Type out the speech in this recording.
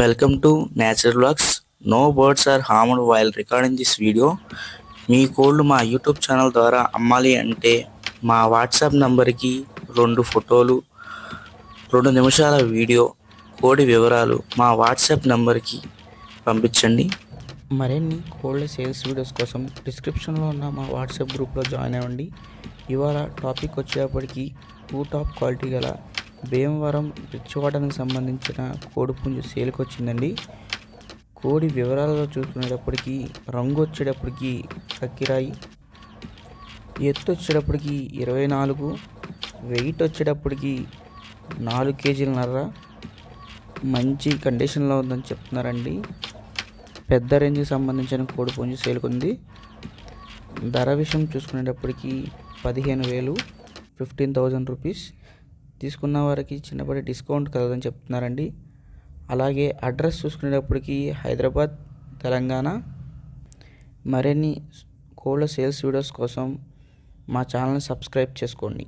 Welcome to Nature Vlogs. No birds are harmed while recording this video మీ కోళ్ళు మా YouTube channel ద్వారా అమ్మాలి అంటే మా వాట్సాప్ నంబర్కి రెండు ఫోటోలు రెండు నిమిషాల వీడియో కోడి వివరాలు మా వాట్సాప్ నంబర్కి పంపించండి. మరిన్ని కోళ్ళ సేల్స్ వీడియోస్ కోసం డిస్క్రిప్షన్లో ఉన్న మా వాట్సాప్ గ్రూప్లో జాయిన్ అవ్వండి ఇవాళ టాపిక్ వచ్చేటప్పటికి టూ టాప్ క్వాలిటీ గల భీమవరం రిచ్వాటర్కి సంబంధించిన కోడి పుంజు సేల్కి వచ్చిందండి కోడి వివరాలలో చూసుకునేటప్పటికి రంగు వచ్చేటప్పటికి కక్కిరాయి ఎత్తు వచ్చేటప్పటికి ఇరవై నాలుగు వెయిట్ వచ్చేటప్పటికి నాలుగు కేజీలన్నర మంచి కండిషన్లో ఉందని చెప్తున్నారండి. పెద్ద రేంజ్కి సంబంధించిన కోడి పుంజు సేలుకుంది. ధర విషయం చూసుకునేటప్పటికి పదిహేను వేలు ఫిఫ్టీన్ థౌజండ్ రూపీస్. తీసుకున్న వారికి చిన్నపాటి డిస్కౌంట్ కలదని చెప్తున్నారండి. అలాగే అడ్రస్ చూసుకునేటప్పటికి హైదరాబాద్ తెలంగాణ. మరిన్ని కోళ్ళ సేల్స్ వీడియోస్ కోసం మా ఛానల్ని సబ్స్క్రైబ్ చేసుకోండి.